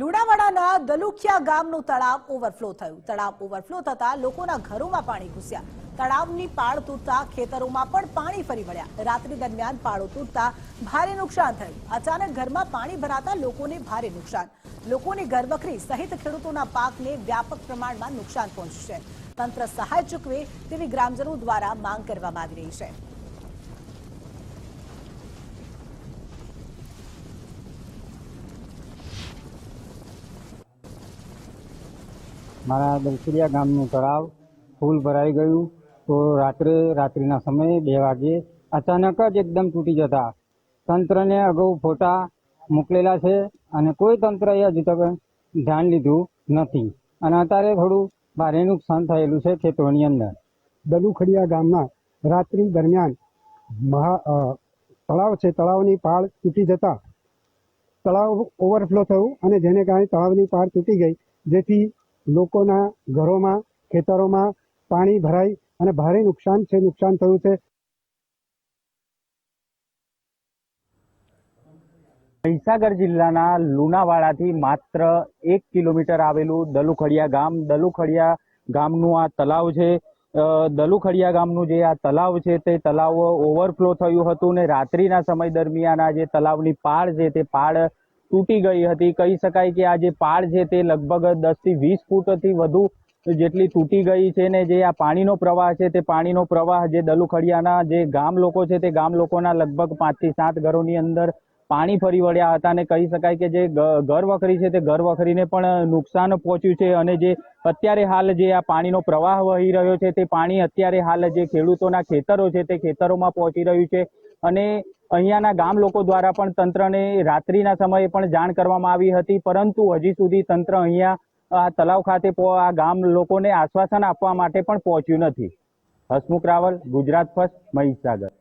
લુણાવાડાના દલુખિયા ગામનું તળાવ ઓવરફ્લો થયું. તળાવ ઓવરફ્લો થતા લોકોના ઘરોમાં પાણી ઘૂસ્યા. તળાવની પાળ તૂટતા ખેતરોમાં પણ પાણી ફરી વળ્યા. રાત્રિ દરમિયાન પાળો તૂટતા ભારે નુકસાન થયું. અચાનક ઘરમાં પાણી ભરાતા લોકોને ભારે નુકસાન. લોકોની ઘરવખરી સહિત ખેડૂતોના પાકને વ્યાપક પ્રમાણમાં નુકસાન પહોંચ્યું છે. તંત્ર સહાય ચૂકવે તેવી ગ્રામજનો દ્વારા માંગ કરવામાં આવી રહી છે. મારા દલસુરિયા ગામનું તળાવ ફૂલ ભરાઈ ગયું. તો રાત્રે, રાત્રિના સમયે બે વાગે અચાનક જ એકદમ તૂટી જતા. તંત્રને અગાઉ ફોટા મોકલેલા છે અને કોઈ તંત્રએ હજુ તક ધ્યાન લીધું નથી. અને અત્યારે થોડું ભારે નુકસાન થયેલું છે ખેતરોની અંદર. દલુખડિયા ગામમાં રાત્રિ દરમિયાન મહા તળાવ છે, તળાવની પાળ તૂટી જતા. તળાવ ઓવરફ્લો થયું અને જેને કારણે તળાવની પાળ તૂટી ગઈ. જેથી લોકોના ઘરોમાં, ખેતરોમાં પાણી ભરાઈ અને ભારે નુકસાન છે, નુકસાન થયું છે. મહીસાગર જિલ્લાના લુણાવાડાથી માત્ર એક કિલોમીટર આવેલું દલુખડિયા ગામ, દલુખડિયા ગામનું આ તલાવ છે. દલુખડિયા ગામનું જે આ તલાવ છે, તે તલાવ ઓવરફ્લો થયું હતું ને રાત્રિના સમય દરમિયાન આ જે તલાવની પાળ છે, તે પાળ તૂટી ગઈ હતી. કહી શકાય કે આ જે પાળ છે તે લગભગ દસથી વીસ ફૂટથી વધુ જેટલી તૂટી ગઈ છે ને જે આ પાણીનો પ્રવાહ છે તે પાણીનો પ્રવાહ જે દલુખડિયાના જે ગામ લોકો છે તે ગામ લોકોના લગભગ પાંચથી સાત ઘરોની અંદર પાણી ફરી વળ્યા હતા અને કહી શકાય કે જે ઘર વખરી છે તે ઘર વખરીને પણ નુકસાન પહોંચ્યું છે અને જે અત્યારે હાલ જે આ પાણીનો પ્રવાહ વહી રહ્યો છે તે પાણી અત્યારે હાલ જે ખેડૂતોના ખેતરો છે તે ખેતરોમાં પહોંચી રહ્યું છે અને અહીંયાના ગામ લોકો દ્વારા પણ તંત્રને રાત્રિના સમયે પણ જાણ કરવામાં આવી હતી, પરંતુ હજી સુધી તંત્ર અહીંયા, આ તલાવ ખાતે આ ગામ લોકોને આશ્વાસન આપવા માટે પણ પહોંચ્યું નથી. હસમુખ રાવલ, ગુજરાત ફર્સ્ટ, મહીસાગર.